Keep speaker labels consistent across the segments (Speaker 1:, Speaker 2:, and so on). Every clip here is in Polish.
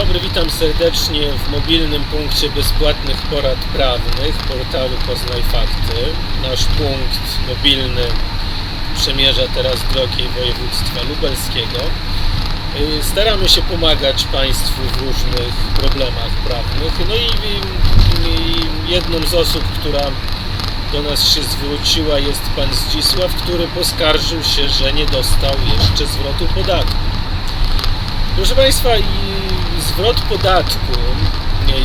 Speaker 1: dobry, witam serdecznie w mobilnym punkcie bezpłatnych porad prawnych portalu Poznaj Fakty. Nasz punkt mobilny przemierza teraz drogi województwa lubelskiego. Y, Staramy się pomagać Państwu w różnych problemach prawnych. No i, i, jedną z osób, która do nas się zwróciła jest Pan Zdzisław, który poskarżył się, że nie dostał jeszcze zwrotu podatku. Proszę Państwa, i zwrot podatku,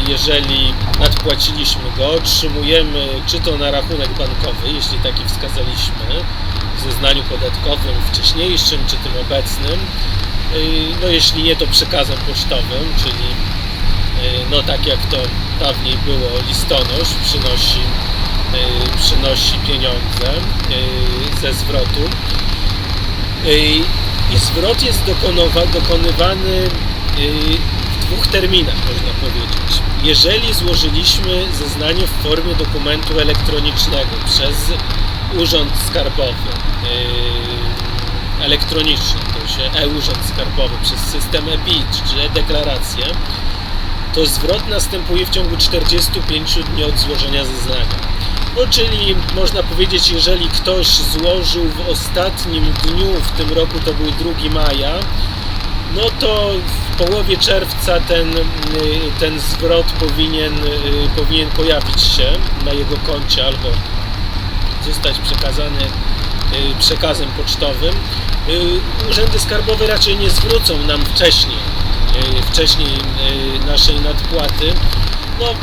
Speaker 1: jeżeli nadpłaciliśmy go, otrzymujemy czy to na rachunek bankowy, jeśli taki wskazaliśmy w zeznaniu podatkowym wcześniejszym, czy tym obecnym, Yy, no jeśli nie to przekazem pocztowym, czyli yy, no tak jak to dawniej było, listonosz przynosi, yy, przynosi pieniądze ze zwrotu. I zwrot jest dokonywany dwóch terminach, można powiedzieć. Jeżeli złożyliśmy zeznanie w formie dokumentu elektronicznego przez Urząd Skarbowy, yy, elektroniczny, to się e-Urząd Skarbowy, przez system e-BIT, czy e-deklarację, to zwrot następuje w ciągu 45 dni od złożenia zeznania. No, czyli można powiedzieć, jeżeli ktoś złożył w ostatnim dniu, w tym roku to był 2 maja, no to połowie czerwca ten, y, ten zwrot powinien, y, powinien pojawić się na jego koncie albo zostać przekazany y, przekazem pocztowym. Urzędy skarbowe raczej nie zwrócą nam wcześniej, wcześniej naszej nadpłaty. No, y,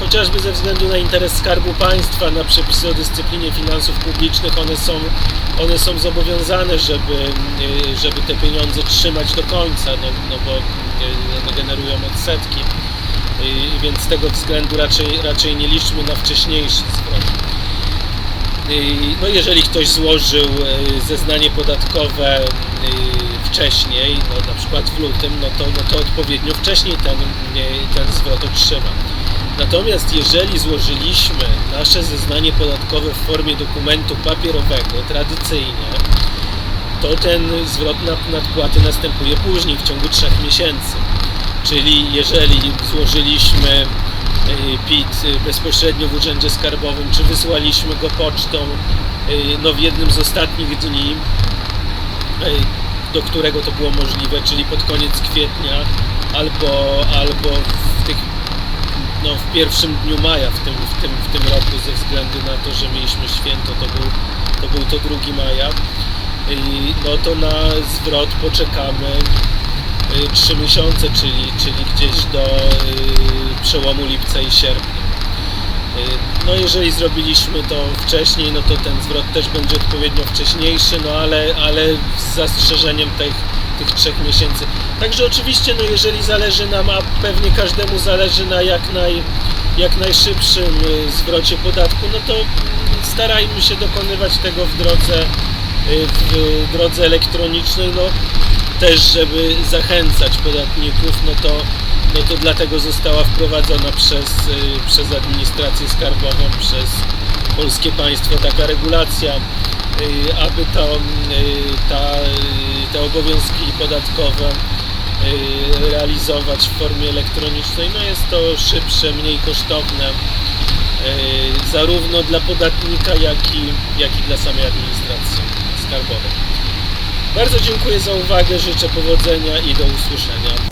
Speaker 1: chociażby ze względu na interes Skarbu Państwa, na przepisy o dyscyplinie finansów publicznych, one są, one są zobowiązane, żeby, y, żeby te pieniądze trzymać do końca, no, no bo y, one generują odsetki, y, więc z tego względu raczej, raczej nie liczmy na wcześniejszy zwrot. No jeżeli ktoś złożył zeznanie podatkowe wcześniej, no na przykład w lutym, no to, no to odpowiednio wcześniej ten, ten zwrot otrzyma. Natomiast jeżeli złożyliśmy nasze zeznanie podatkowe w formie dokumentu papierowego, tradycyjnie, to ten zwrot nad- nadpłaty następuje później, w ciągu trzech miesięcy. Czyli jeżeli złożyliśmy y, PIT y, bezpośrednio w Urzędzie Skarbowym, czy wysłaliśmy go pocztą y, no, w jednym z ostatnich dni, do którego to było możliwe, czyli pod koniec kwietnia albo, albo w tych no, w pierwszym dniu maja w tym, w, tym, w tym roku ze względu na to, że mieliśmy święto, to był to, był to 2 maja, I, no to na zwrot poczekamy 3 miesiące, czyli, czyli gdzieś do y, przełomu lipca i sierpnia. Y, No jeżeli zrobiliśmy to wcześniej, no to ten zwrot też będzie odpowiednio wcześniejszy, no ale, ale z zastrzeżeniem tych, tych trzech miesięcy. Także oczywiście, no jeżeli zależy nam, a pewnie każdemu zależy na jak, naj, jak najszybszym y, zwrocie podatku, no to starajmy się dokonywać tego w drodze, y, w drodze elektronicznej, no też żeby zachęcać podatników, no to, no to dlatego została wprowadzona przez, y, przez administrację skarbową, przez polskie państwo taka regulacja, y, aby to, y, ta, te obowiązki podatkowe realizować w formie elektronicznej. No jest to szybsze, mniej kosztowne zarówno dla podatnika, jak i, jak i dla samej administracji skarbowej. Bardzo dziękuję za uwagę, życzę powodzenia i do usłyszenia.